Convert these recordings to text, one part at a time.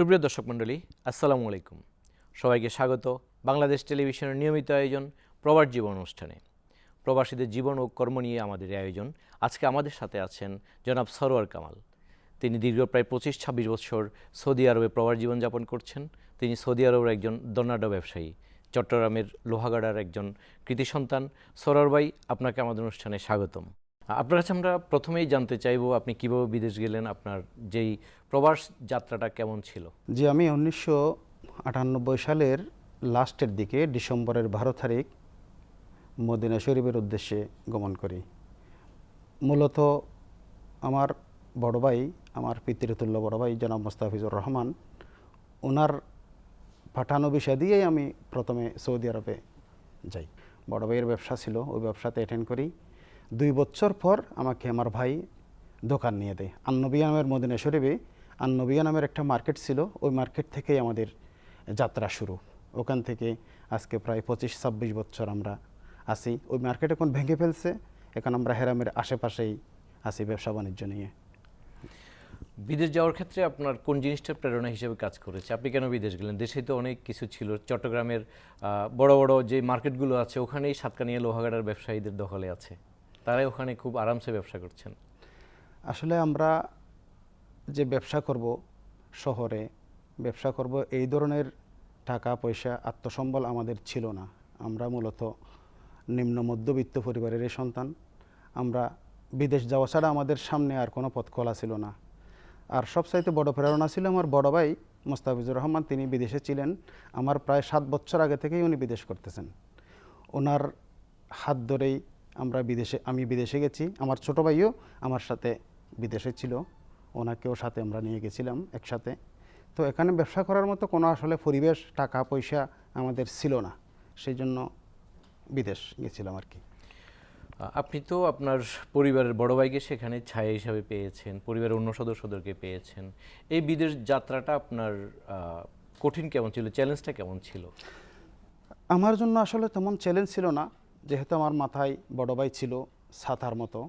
সুপ্রিয় দর্শক মণ্ডলী, আসসালামু আলাইকুম। সবাইকে স্বাগত বাংলাদেশ টেলিভিশনের নিয়মিত আয়োজন প্রবাস জীবন অনুষ্ঠানে। প্রবাসীদের জীবন ও কর্ম নিয়ে আমাদের আয়োজন। আজকে আমাদের সাথে আছেন জনাব সরোয়ার কামাল। তিনি দীর্ঘ প্রায় পঁচিশ ছাব্বিশ বছর সৌদি আরবে প্রবাস জীবনযাপন করছেন। তিনি সৌদি আরবের একজন দর্নাঢ্য ব্যবসায়ী, চট্টগ্রামের লোহাগাড়ার একজন কৃতি সন্তান। সরোয়ার ভাই, আপনাকে আমাদের অনুষ্ঠানে স্বাগতম। আপনার কাছে আমরা প্রথমেই জানতে চাইব, আপনি কীভাবে বিদেশ গেলেন, আপনার যেই প্রবাস যাত্রাটা কেমন ছিল? জি, আমি উনিশশো আটানব্বই সালের লাস্টের দিকে ডিসেম্বরের বারো তারিখ মদিনা শরীফের উদ্দেশ্যে গমন করি। মূলত আমার বড় ভাই, আমার পিতৃতুল্য বড় ভাই জনাব মোস্তাফিজুর রহমান ওনার পাঠানো বিষয় দিয়েই আমি প্রথমে সৌদি আরবে যাই। বড় ভাইয়ের ব্যবসা ছিল, ওই ব্যবসাতে অ্যাটেন্ড করি। দুই বছর পর আমাকে আমার ভাই দোকান নিয়ে দেয়। আন্নবিয়া নামের মদিনা শরীফে আন্নবিয়া নামের একটা মার্কেট ছিল। ওই মার্কেট থেকেই আমাদের যাত্রা শুরু। ওখান থেকে আজকে প্রায় পঁচিশ ছাব্বিশ বছর আমরা আসি। ওই মার্কেট এখন ভেঙে ফেলছে। এখন আমরা হেরামের আশেপাশেই আসি ব্যবসা বাণিজ্য নিয়ে। বিদেশ যাওয়ার ক্ষেত্রে আপনার কোন জিনিসটা প্রেরণা হিসেবে কাজ করেছে? আপনি কেন বিদেশ গেলেন? দেশে তো অনেক কিছু ছিল। চট্টগ্রামের বড় বড় যে মার্কেটগুলো আছে, ওখানেই সাতকানিয়া লোহাগাড়ার ব্যবসায়ীদের দখলে আছে। তারাই ওখানে খুব আরামসে ব্যবসা করছেন। আসলে আমরা যে ব্যবসা করব শহরে, ব্যবসা করব এই ধরনের টাকা, পয়সা, আত্মসম্বল আমাদের ছিল না। আমরা মূলত নিম্ন মধ্যবিত্ত পরিবারেরই সন্তান। আমরা বিদেশ যাওয়া ছাড়া আমাদের সামনে আর কোনো পথ খোলা ছিল না। আর সবচাইতে বড় প্রেরণা ছিল আমার বড় ভাই মোস্তাফিজুর রহমান। তিনি বিদেশে ছিলেন। আমার প্রায় সাত বছর আগে থেকেই উনি বিদেশ করতেছেন। ওনার হাত ধরেই আমরা বিদেশে আমি বিদেশে গেছি। আমার ছোট ভাইও আমার সাথে বিদেশে ছিল। ওনাকেও সাথে আমরা নিয়ে গেছিলাম একসাথে। তো এখানে ব্যবসা করার মতো কোনো আসলে পরিবেশ টাকা পয়সা আমাদের ছিল না। সেই জন্য বিদেশ গেছিলাম আর কি। আপনি তো আপনার পরিবারের বড় ভাইকে সেখানে ছায়া হিসাবে পেয়েছেন পরিবারের অন্য সদস্যদেরকে পেয়েছেন। এই বিদেশ যাত্রাটা আপনার কঠিন কেমন ছিল? চ্যালেঞ্জটা কেমন ছিল? আমার জন্য আসলে তেমন চ্যালেঞ্জ ছিল না। যেহেতু আমার মাথায় বড় ভাই ছিল ছাতার মতো,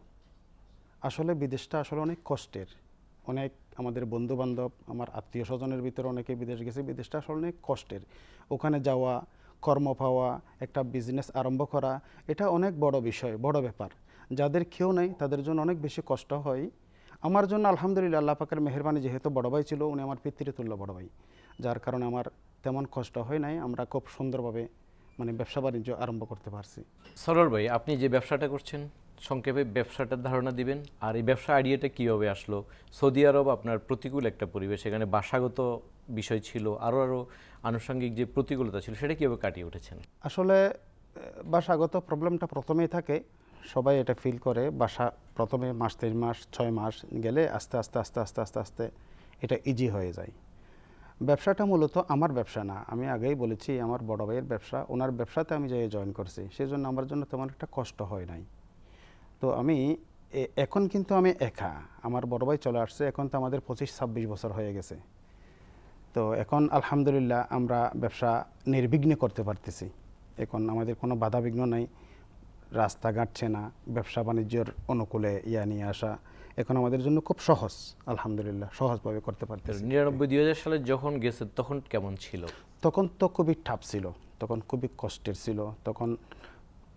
আসলে বিদেশটা আসলে অনেক কষ্টের। অনেক আমাদের বন্ধু বান্ধব আমার আত্মীয় স্বজনের ভিতরে অনেকে বিদেশ গেছে, বিদেশটা আসলে অনেক কষ্টের। ওখানে যাওয়া, কর্ম পাওয়া, একটা বিজনেস আরম্ভ করা, এটা অনেক বড় বিষয়, বড় ব্যাপার। যাদের কেউ নেই, তাদের জন্য অনেক বেশি কষ্ট হয়। আমার জন্য আলহামদুলিল্লাহ আল্লাহ পাকের মেহরবানি যেহেতু বড় ভাই ছিল, উনি আমার পিতৃতুল্য বড় ভাই। যার কারণে আমার তেমন কষ্ট হয় নাই, আমরা খুব সুন্দরভাবে মানে ব্যবসা বাণিজ্য আরম্ভ করতে পারছি। সরল ভাই আপনি যে ব্যবসাটা করছেন সংক্ষেপে ব্যবসাটার ধারণা দিবেন আর এই ব্যবসা আইডিয়াটা কীভাবে আসলো? সৌদি আরব আপনার প্রতিকূল একটা পরিবেশ এখানে বাসাগত বিষয় ছিল আরও আরও আনুষঙ্গিক যে প্রতিকূলতা ছিল সেটা কীভাবে কাটিয়ে উঠেছেন? আসলে বাসাগত প্রবলেমটা প্রথমেই থাকে সবাই এটা ফিল করে বাসা প্রথমে মাস তিন মাস ছয় মাস গেলে আস্তে আস্তে আস্তে আস্তে আস্তে আস্তে এটা ইজি হয়ে যায়। ব্যবসাটা মূলত আমার ব্যবসা না। আমি আগেই বলেছি, আমার বড় ভাইয়ের ব্যবসা, ওনার ব্যবসাতে আমি যাই জয়েন করছি। সেই জন্য আমার জন্য তেমন একটা কষ্ট হয় নাই। তো আমি এখন কিন্তু আমি একা। আমার বড় ভাই চলে আসছে, এখন তো আমাদের পঁচিশ ছাব্বিশ বছর হয়ে গেছে। তো এখন আলহামদুলিল্লাহ আমরা ব্যবসা নির্বিঘ্নে করতে পারতেছি। এখন আমাদের কোনো বাধা বিঘ্ন নাই। রাস্তা ঘাটছে না ব্যবসা বাণিজ্যের অনুকূলে ইয়া নিয়ে আসা। এখন আমাদের জন্য খুব সহজ আলহামদুলিল্লাহ সহজভাবে করতে পারতেছি। নিরানব্বই দুই হাজার সালে যখন গেছে তখন কেমন ছিল? তখন তো খুবই টাফ ছিল তখন খুবই কষ্টের ছিল তখন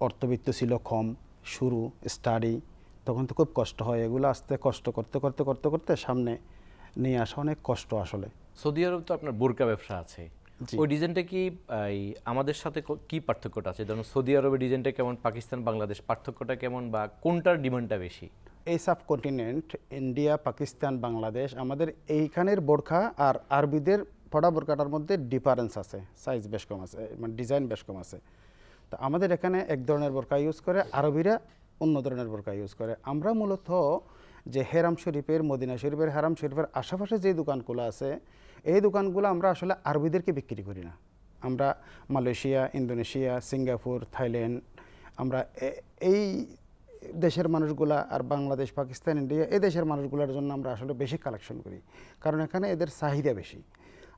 অর্থবিত্ত ছিল কম শুরু স্টাডি তখন তো খুব কষ্ট হয় এগুলো আস্তে কষ্ট করতে করতে করতে করতে সামনে নিয়ে আসা অনেক কষ্ট আসলে। সৌদি আরব তো আপনার বোরকা ব্যবসা আছে। ওই ডিজাইনটা কি আমাদের সাথে কো- পার্থক্যটা আছে? যেমন সৌদি আরবের ডিজাইনটা কেমন পাকিস্তান বাংলাদেশ পার্থক্যটা কেমন বা কোনটার ডিমান্ডটা বেশি? এই সাবকন্টিনেন্ট ইন্ডিয়া পাকিস্তান বাংলাদেশ আমাদের এইখানের বোরখা আর আরবিদের পড়া বোরখাটার মধ্যে ডিফারেন্স আছে সাইজ বেশ কম আছে মানে ডিজাইন বেশ কম আছে। তো আমাদের এখানে এক ধরনের বোরখা ইউজ করে, আরবিরা অন্য ধরনের বোরখা ইউজ করে। আমরা মূলত যে হেরাম শরীফের, মদিনা শরীফের, হেরাম শরীফের আশেপাশে যে দোকানগুলো আছে, এই দোকানগুলো আমরা আসলে আরবিদেরকে বিক্রি করি না। আমরা মালয়েশিয়া, ইন্দোনেশিয়া, সিঙ্গাপুর, থাইল্যান্ড, আমরা এই দেশের মানুষগুলা আর বাংলাদেশ, পাকিস্তান, ইন্ডিয়া এ দেশের মানুষগুলোর জন্য আমরা আসলে বেশি কালেকশন করি। কারণ এখানে এদের চাহিদা বেশি।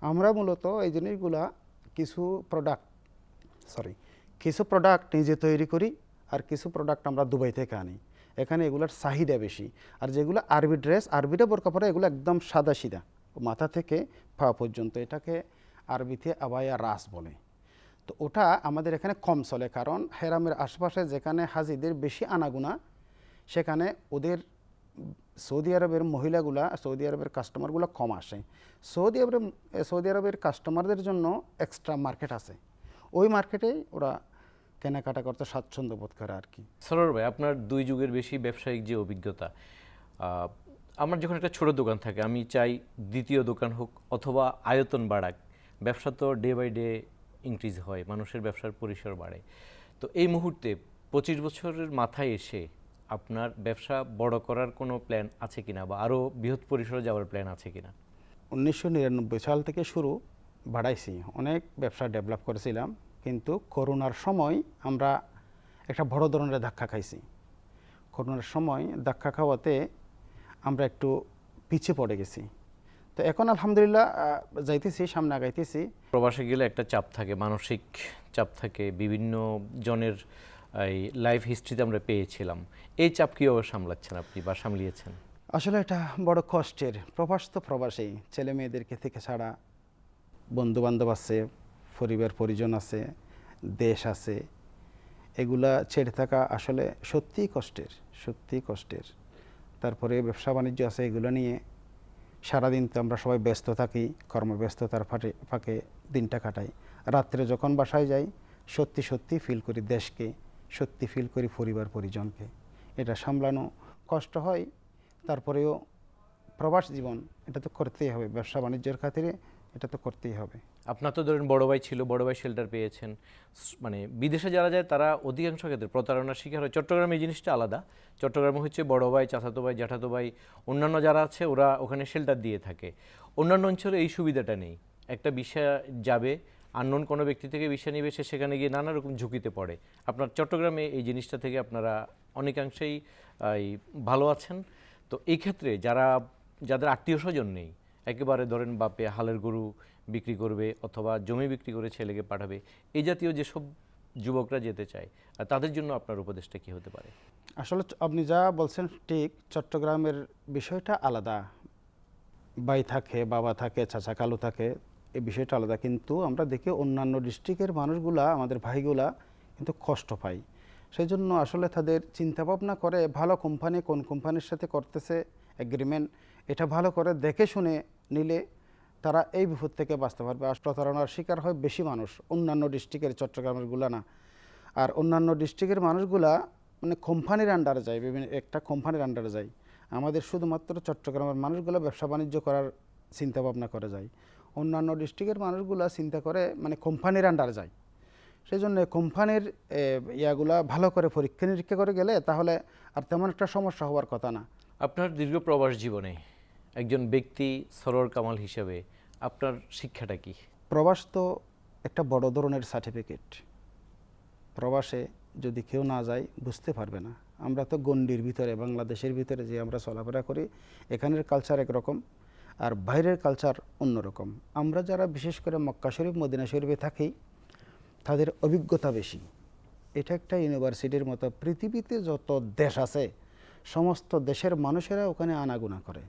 আমরা মূলত এই জিনিসগুলা কিছু প্রোডাক্ট সরি কিছু প্রোডাক্ট নিজে তৈরি করি আর কিছু প্রোডাক্ট আমরা দুবাই থেকে আনি। এখানে এগুলোর চাহিদা বেশি। আর যেগুলো আরবি ড্রেস আরবিটা বোরকা পরে, এগুলো একদম সাদা সিধা। মাথা থেকে পা পর্যন্ত এটাকে আরবিতে আবায়া রাস বলে। তো ওটা আমাদের এখানে কম চলে, কারণ হেরামের আশপাশে যেখানে হাজিদের বেশি আনাগুনা, সেখানে ওদের সৌদি আরবের মহিলাগুলা, সৌদি আরবের কাস্টমারগুলো কম আসে। সৌদি আরবের সৌদি আরবের কাস্টমারদের জন্য এক্সট্রা মার্কেট আছে। ওই মার্কেটেই ওরা কেনাকাটা করতে স্বাচ্ছন্দ্য বোধ করে আর কি সরোর ভাই, আপনার দুই যুগের বেশি ব্যবসায়িক যে অভিজ্ঞতা আমার যখন একটা ছোট দোকান থাকে, আমি চাই দ্বিতীয় দোকান হোক অথবা আয়তন বাড়াক, ব্যবসা তো ডে বাই ডে ইনক্রিজ হয়, মানুষের ব্যবসার পরিসর বাড়ে। তো এই মুহূর্তে পঁচিশ বছরের মাথায় এসে আপনার ব্যবসা বড় করার কোনো প্ল্যান আছে কিনা বা আরও বৃহৎ পরিসরে যাওয়ার প্ল্যান আছে কিনা? উনিশশো নিরানব্বই সাল থেকে শুরু বাড়াইছি। অনেক ব্যবসা ডেভেলপ করেছিলাম, কিন্তু করোনার সময় আমরা একটা বড় ধরনের ধাক্কা খাইছি। করোনার সময় ধাক্কা খাওয়াতে আমরা একটু পিছিয়ে পড়ে গেছি। তো এখন আলহামদুলিল্লাহ যাইতেছি সামনে আগাইতেছি। প্রবাসে গেলে একটা চাপ থাকে মানসিক চাপ থাকে বিভিন্ন জনের এই লাইফ হিস্ট্রিতে আমরা পেয়েছিলাম। এই চাপ কীভাবে সামলাচ্ছেন আপনি বা সামলিয়েছেন? আসলে এটা বড় কষ্টের। প্রবাস তো প্রবাসেই। ছেলে মেয়েদেরকে থেকে ছাড়া বন্ধু বান্ধব আছে পরিবার পরিজন আছে দেশ আছে এগুলা ছেড়ে থাকা আসলে সত্যিই কষ্টের সত্যিই কষ্টের। তারপরে ব্যবসা বাণিজ্য আছে এগুলো নিয়ে সারাদিন তো আমরা সবাই ব্যস্ত থাকি, কর্মব্যস্ততার ফাটে, ফাঁকে দিনটা কাটাই। রাত্রে যখন বাসায় যাই, সত্যি সত্যি ফিল করি দেশকে, সত্যি ফিল করি পরিবার, পরিজনকে। এটা সামলানো কষ্ট হয়, তারপরেও প্রবাস জীবন, এটা তো করতেই হবে। ব্যবসা বাণিজ্যের খাতিরে এটা তো করতেই হবে। আপনার তো ধরেন বড় ভাই ছিল, বড় ভাই শেল্টার পেয়েছেন। মানে বিদেশে যারা যায় তারা অধিকাংশ ক্ষেত্রে প্রতারণার শিকার হয়। চট্টগ্রামে এই জিনিসটা আলাদা। চট্টগ্রামে হচ্ছে বড় ভাই, চাচাতো ভাই, জ্যাঠাতো ভাই, অন্যান্য যারা আছে ওরা ওখানে শেল্টার দিয়ে থাকে। অন্যান্য অঞ্চলে এই সুবিধাটা নেই। একটা বিষয় যাবে আননোন কোনো ব্যক্তি থেকে বিষয় নিবে, সে সেখানে গিয়ে নানা রকম ঝুঁকিতে পড়ে। আপনার চট্টগ্রামে এই জিনিসটা থেকে আপনারা অনেকাংশেই ভালো আছেন। তো এই ক্ষেত্রে যারা, যাদের আত্মীয় স্বজন নেই একেবারে ধরেন বাপে হালের গরু বিক্রি করবে অথবা জমি বিক্রি করে ছেলেকে পাঠাবে এই জাতীয় যেসব যুবকরা যেতে চায়, আর তাদের জন্য আপনার উপদেশটা কি হতে পারে? আসলে আপনি যা বলছেন ঠিক, চট্টগ্রামের বিষয়টা আলাদা। ভাই থাকে, বাবা থাকে, চাচা কালু থাকে, এই বিষয়টা আলাদা। কিন্তু আমরা দেখি অন্যান্য ডিস্ট্রিক্টের মানুষগুলা, আমাদের ভাইগুলা কিন্তু কষ্ট পায়। সেই জন্য আসলে তাদের চিন্তা ভাবনা করে, ভালো কোম্পানি কোন কোম্পানির সাথে করতেছে এগ্রিমেন্ট এটা ভালো করে দেখে শুনে নিলে তারা এই বিপদ থেকে বাঁচতে পারবে। আর প্রতারণার শিকার হয় বেশি মানুষ, অন্যান্য ডিস্ট্রিক্টের চট্টগ্রামেরগুলা না। আর অন্যান্য ডিস্ট্রিক্টের মানুষগুলা মানে কোম্পানির আন্ডারে যায়, বিভিন্ন একটা কোম্পানির আন্ডারে যায়। আমাদের শুধুমাত্র চট্টগ্রামের মানুষগুলো ব্যবসা বাণিজ্য করার চিন্তা ভাবনা করে যায়। অন্যান্য ডিস্ট্রিক্টের মানুষগুলা চিন্তা করে মানে কোম্পানির আন্ডারে যায়। সেই জন্য কোম্পানির ইয়াগুলা ভালো করে পরীক্ষা নিরীক্ষা করে গেলে তাহলে আর তেমন একটা সমস্যা হওয়ার কথা না। আপনার দীর্ঘ প্রবাস জীবনে একজন ব্যক্তি সরোর কামাল হিসেবে আপনার শিক্ষাটা কি? প্রবাস তো একটা বড় ধরনের সার্টিফিকেট প্রবাসে যদি কেউ না যায়, বুঝতে পারবে না। আমরা তো গণ্ডির ভিতরে, বাংলাদেশের ভিতরে যে আমরা চলাফেরা করি, এখানের কালচার একরকম আর বাইরের কালচার অন্যরকম। আমরা যারা বিশেষ করে মক্কা শরীফ, মদিনা শরীফে থাকি, তাদের অভিজ্ঞতা বেশি। এটা একটা ইউনিভার্সিটির মতো, পৃথিবীতে যত দেশ আছে, সমস্ত দেশের মানুষেরা ওখানে আনাগুনা করে।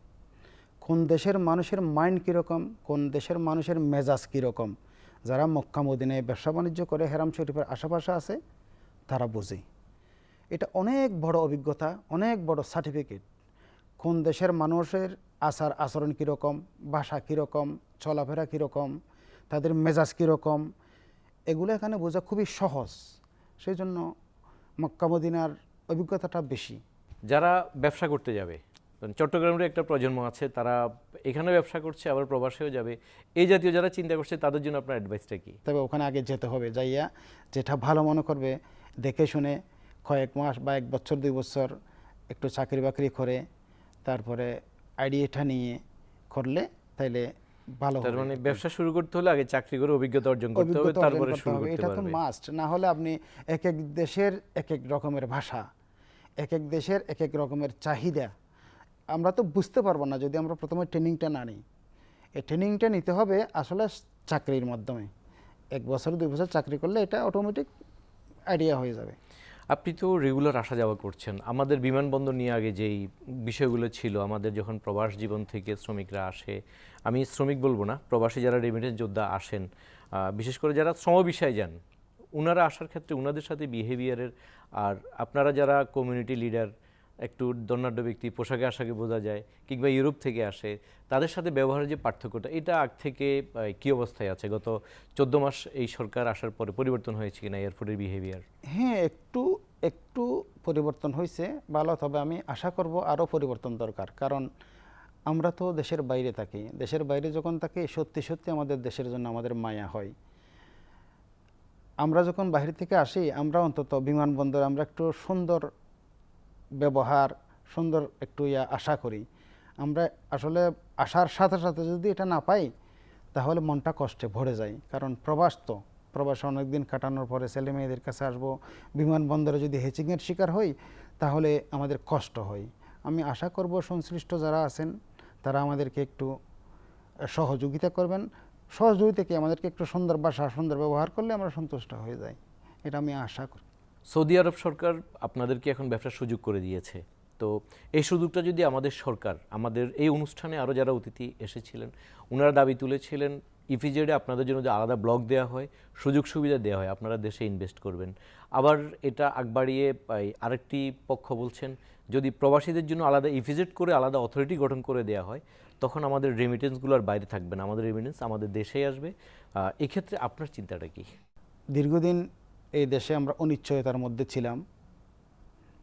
কোন দেশের মানুষের মাইন্ড কীরকম, কোন দেশের মানুষের মেজাজ কীরকম? যারা মক্কা, মদিনায় ব্যবসা বাণিজ্য করে হেরাম শরীফের আশেপাশে আছে, তারা বোঝে। এটা অনেক বড় অভিজ্ঞতা, অনেক বড় সার্টিফিকেট কোন দেশের মানুষের আচার আচরণ কীরকম ভাষা কীরকম, চলাফেরা কীরকম, তাদের মেজাজ কীরকম, এগুলো এখানে বোঝা খুবই সহজ। সেই জন্য মক্কা, মদিনার অভিজ্ঞতাটা বেশি। যারা ব্যবসা করতে যাবে চট্টগ্রামের একটা প্রজন্ম আছে তারা এখানে ব্যবসা করছে আবার প্রবাসেও যাবে। এই জাতীয় যারা চিন্তা করছে তাদের জন্য আপনার অ্যাডভাইসটা কি? তবে ওখানে আগে যেতে হবে। যাইয়া যেটা ভালো মনে করবে দেখে শুনে কয়েক মাস বা এক বছর দুই বছর একটু চাকরি বাকরি করে তারপরে আইডিয়াটা নিয়ে করলে তাইলে ভালো তার মানে ব্যবসা শুরু করতে হলে আগে চাকরি করে অভিজ্ঞতা অর্জন করতে হবে তারপরে করতে হবে। এটা তো মাস্ট না হলে আপনি এক এক দেশের এক এক রকমের ভাষা এক এক দেশের এক এক রকমের চাহিদা আমরা তো বুঝতে পারব না যদি আমরা প্রথমে ট্রেনিংটা না নিই। এই ট্রেনিংটা নিতে হবে আসলে চাকরির মাধ্যমে। এক বছর, দুই বছর চাকরি করলে এটা অটোমেটিক আইডিয়া হয়ে যাবে। আপনি তো রেগুলার আসা যাওয়া করছেন। আমাদের বিমানবন্দর নিয়ে আগে যেই বিষয়গুলো ছিল, আমাদের যখন প্রবাস জীবন থেকে শ্রমিকরা আসে, আমি শ্রমিক বলব না, প্রবাসী যারা রেমিটেন্স যোদ্ধা আসেন বিশেষ করে যারা শ্রম বিষয়ে যান ওনারা আসার ক্ষেত্রে ওনাদের সাথে বিহেভিয়ারের আর আপনারা যারা কমিউনিটি লিডার একটু দণ্ডাঢ্য ব্যক্তি, পোশাকে আশাকে বোঝা যায়, কিংবা ইউরোপ থেকে আসে, তাদের সাথে ব্যবহারের যে পার্থক্যটা, এটা আগ থেকে কী অবস্থায় আছে? গত চোদ্দ মাস এই সরকার আসার পরে পরিবর্তন হয়েছে কিনা এয়ারপোর্টের বিহেভিয়ার হ্যাঁ একটু একটু পরিবর্তন হয়েছে, ভালো, তবে আমি আশা করব আরও পরিবর্তন দরকার। কারণ আমরা তো দেশের বাইরে থাকি। দেশের বাইরে যখন থাকি, সত্যি সত্যি আমাদের দেশের জন্য আমাদের মায়া হয়। আমরা যখন বাইরে থেকে আসি, আমরা অন্তত বিমানবন্দরে আমরা একটু সুন্দর ব্যবহার, সুন্দর একটু ইয়া আশা করি। আমরা আসলে আসার সাথে সাথে যদি এটা না পাই, তাহলে মনটা কষ্টে ভরে যায়। কারণ প্রবাস তো, প্রবাসে অনেক দিন কাটানোর পরে ছেলে মেয়েদের কাছে আসব, বিমানবন্দরে যদি হেচিংয়ের শিকার হই, তাহলে আমাদের কষ্ট হয়। আমি আশা করব সংশ্লিষ্ট যারা আছেন, তারা আমাদেরকে একটু সহযোগিতা করবেন। সহযোগিতা কি? আমাদেরকে একটু সুন্দর ভাষা, সুন্দর ব্যবহার করলে আমরা সন্তুষ্ট হয়ে যাই। এটা আমি আশা করি সৌদি আরব সরকার আপনাদেরকে এখন ব্যবসার সুযোগ করে দিয়েছে। তো এই সুযোগটা যদি আমাদের সরকার, আমাদের এই অনুষ্ঠানে আরও যারা অতিথি এসেছিলেন ওনারা দাবি তুলেছিলেন ইফিজেডে আপনাদের জন্য যে আলাদা ব্লক দেওয়া হয়, সুযোগ সুবিধা দেওয়া হয়, আপনারা দেশে ইনভেস্ট করবেন। আবার এটা আগবাড়িয়ে আরেকটি পক্ষ বলছেন, যদি প্রবাসীদের জন্য আলাদা ইপিজেড করে আলাদা অথরিটি গঠন করে দেওয়া হয়, তখন আমাদের রেমিটেন্সগুলো আর বাইরে থাকবে না। আমাদের রেমিটেন্স আমাদের দেশেই আসবে। এক্ষেত্রে আপনার চিন্তাটা কি? দীর্ঘদিন এই দেশে আমরা অনিশ্চয়তার মধ্যে ছিলাম।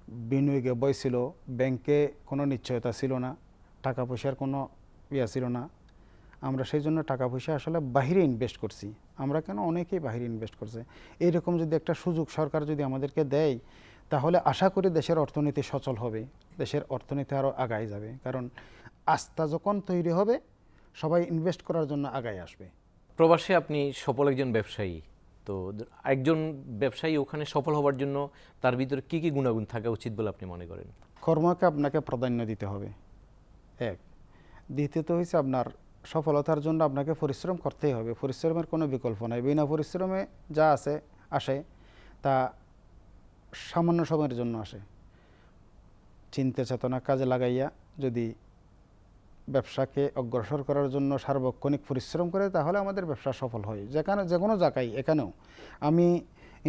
বিনিয়োগে বই ছিল, ব্যাংকে কোনো নিশ্চয়তা ছিল না, টাকা পয়সার কোনো ইয়া ছিল না। আমরা সেই জন্য টাকা পয়সা আসলে বাহিরে ইনভেস্ট করছি। আমরা কেন অনেকেই বাহিরে ইনভেস্ট করছে? এইরকম যদি একটা সুযোগ সরকার যদি আমাদেরকে দেয়, তাহলে আশা করি দেশের অর্থনীতি সচল হবে। দেশের অর্থনীতি আরও আগায় যাবে। কারণ আস্থা যখন তৈরি হবে, সবাই ইনভেস্ট করার জন্য আগায় আসবে। প্রবাসে আপনি সফল একজন ব্যবসায়ী। তো একজন ব্যবসায়ী ওখানে সফল হওয়ার জন্য তার ভিতরে কি কি গুণাগুণ থাকা উচিত বলে আপনি মনে করেন? কর্মকে আপনাকে প্রাধান্য দিতে হবে। এক, দ্বিতীয়ত হয়েছে আপনার সফলতার জন্য আপনাকে পরিশ্রম করতেই হবে। পরিশ্রমের কোনো বিকল্প নাই। বিনা পরিশ্রমে যা আছে, আসে, তা সামান্য সময়ের জন্য আসে। চিন্তা চেতনা কাজে লাগাইয়া যদি ব্যবসাকে অগ্রসর করার জন্য সার্বক্ষণিক পরিশ্রম করে তাহলে আমাদের ব্যবসা সফল হয়। যেখানে যে কোনো জায়গায় এখানেও। আমি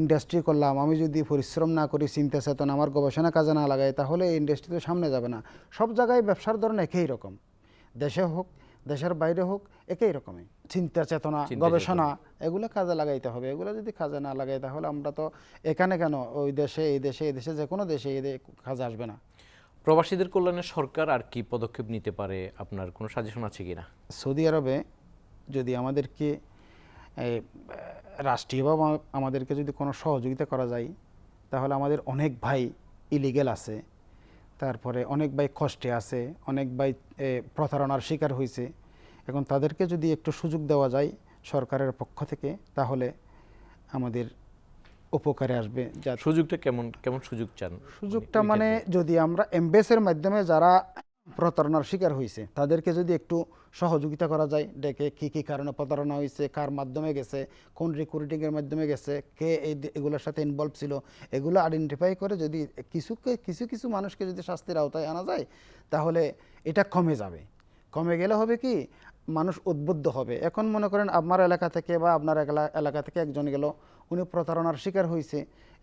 ইন্ডাস্ট্রি করলাম আমি যদি পরিশ্রম না করি চিন্তা চেতনা আমার গবেষণা কাজে না লাগাই তাহলে এই ইন্ডাস্ট্রি তো সামনে যাবে না। সব জায়গায় ব্যবসার ধরন একই রকম। দেশে হোক দেশের বাইরে হোক একই রকমই। চিন্তা চেতনা গবেষণা এগুলো কাজে লাগাইতে হবে। এগুলো যদি কাজে না লাগাই তাহলে আমরা তো এখানে কেন? ওই দেশে এই দেশে এই দেশে যে কোনো দেশে এই কাজে আসবে না। প্রবাসীদের কল্যাণে সরকার আর কি পদক্ষেপ নিতে পারে? আপনার কোনো সাজেশন আছে কি না সৌদি আরবে যদি আমাদেরকে রাষ্ট্রীয়ভাবে আমাদেরকে যদি কোনো সহযোগিতা করা যায়, তাহলে আমাদের অনেক ভাই ইলিগেল আছে। তারপরে অনেক ভাই কষ্টে আছে, অনেক ভাই প্রতারণার শিকার হয়েছে এখন তাদেরকে যদি একটু সুযোগ দেওয়া যায় সরকারের পক্ষ থেকে, তাহলে আমাদের উপকারে আসবে যা সুযোগটা কেমন কেমন সুযোগ চান? সুযোগটা মানে যদি আমরা এমবেসের মাধ্যমে যারা প্রতারণার শিকার হয়েছে তাদেরকে যদি একটু সহযোগিতা করা যায় ডেকে কি কি কারণে প্রতারণা হয়েছে কার মাধ্যমে গেছে কোন রিক্রুটিংয়ের মাধ্যমে গেছে কে এই এগুলোর সাথে ইনভলভ ছিল এগুলো আইডেন্টিফাই করে যদি কিছুকে কিছু কিছু মানুষকে যদি শাস্তির আওতায় আনা যায় তাহলে এটা কমে যাবে। কমে গেলে হবে কি মানুষ উদ্বুদ্ধ হবে। এখন মনে করেন আপনার এলাকা থেকে বা আপনার এলা- এলাকা থেকে একজন গেল উনি প্রতারণার শিকার হয়েছে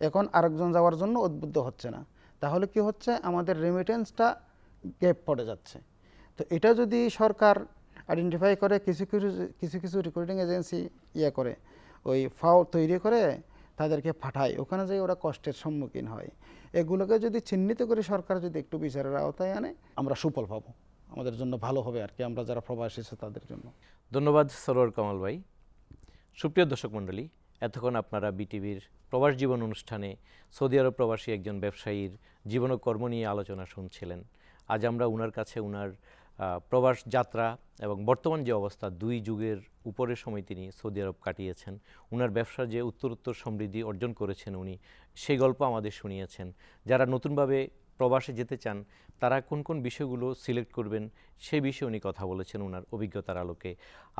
এখন আরেকজন যাওয়ার জন্য উদ্বুদ্ধ হচ্ছে না। তাহলে কি হচ্ছে? আমাদের রেমিটেন্সটা গ্যাপ পড়ে যাচ্ছে। তো এটা যদি সরকার আইডেন্টিফাই করে, কিছু কিছু কিছু কিছু রিক্রুটিং এজেন্সি ইয়ে করে, ওই ফাও তৈরি করে, তাদেরকে পাঠায়, ওখানে যাই ওরা কষ্টের সম্মুখীন হয়। এগুলোকে যদি চিহ্নিত করে সরকার যদি একটু বিচারের আওতায় আনে, আমরা সুফল পাবো। আমাদের জন্য ভালো হবে আর কি, আমরা যারা প্রবাসী তাদের জন্য। ধন্যবাদ সরোয়ার কামাল ভাই। সুপ্রিয় দর্শক মণ্ডলী এতক্ষণ আপনারা বিটিভির প্রবাস জীবন অনুষ্ঠানে সৌদি আরব প্রবাসী একজন ব্যবসায়ীর জীবন ও কর্ম নিয়ে আলোচনা শুনছিলেন। আজ আমরা উনার কাছে উনার প্রবাস যাত্রা এবং বর্তমান যে অবস্থা দুই যুগের উপরের সময় তিনি সৌদি আরব কাটিয়েছেন, উনার ব্যবসার যে উত্তরোত্তর সমৃদ্ধি অর্জন করেছেন উনি, সেই গল্প আমাদের শুনিয়েছেন। যারা নতুনভাবে প্রবাসে যেতে চান, তারা কোন কোন বিষয়গুলো সিলেক্ট করবেন সেই বিষয়ে উনি কথা বলেছেন ওনার অভিজ্ঞতার আলোকে।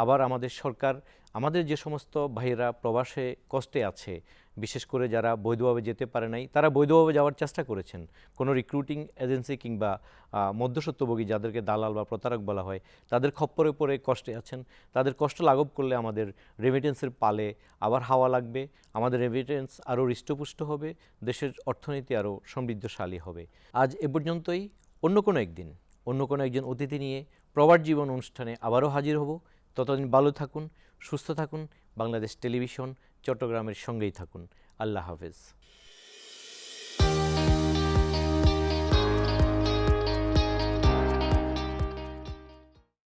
আবার আমাদের সরকার আমাদের যে সমস্ত ভাইয়েরা প্রবাসে কষ্টে আছে বিশেষ করে যারা বৈধভাবে যেতে পারে নাই তারা বৈধভাবে যাওয়ার চেষ্টা করেছেন। কোনো রিক্রুটিং এজেন্সি কিংবা আহ, মধ্যস্বত্বভোগী যাদেরকে দালাল বা প্রতারক বলা হয় তাদের খপ্পরে পড়ে কষ্টে আছেন। তাদের কষ্ট লাঘব করলে আমাদের রেমিটেন্সের পালে আবার হাওয়া লাগবে। আমাদের রেমিটেন্স আরও হৃষ্টপুষ্ট হবে। দেশের অর্থনীতি আরও সমৃদ্ধশালী হবে। আজ এ পর্যন্তই। অন্য কোনো একদিন। অন্য কোনো একজন অতিথি নিয়ে প্রবার জীবন অনুষ্ঠানে আবারও হাজির হব। ততদিন ভালো থাকুন, সুস্থ থাকুন, বাংলাদেশ টেলিভিশন, চট্টগ্রামের সঙ্গেই থাকুন। আল্লাহ হাফেজ।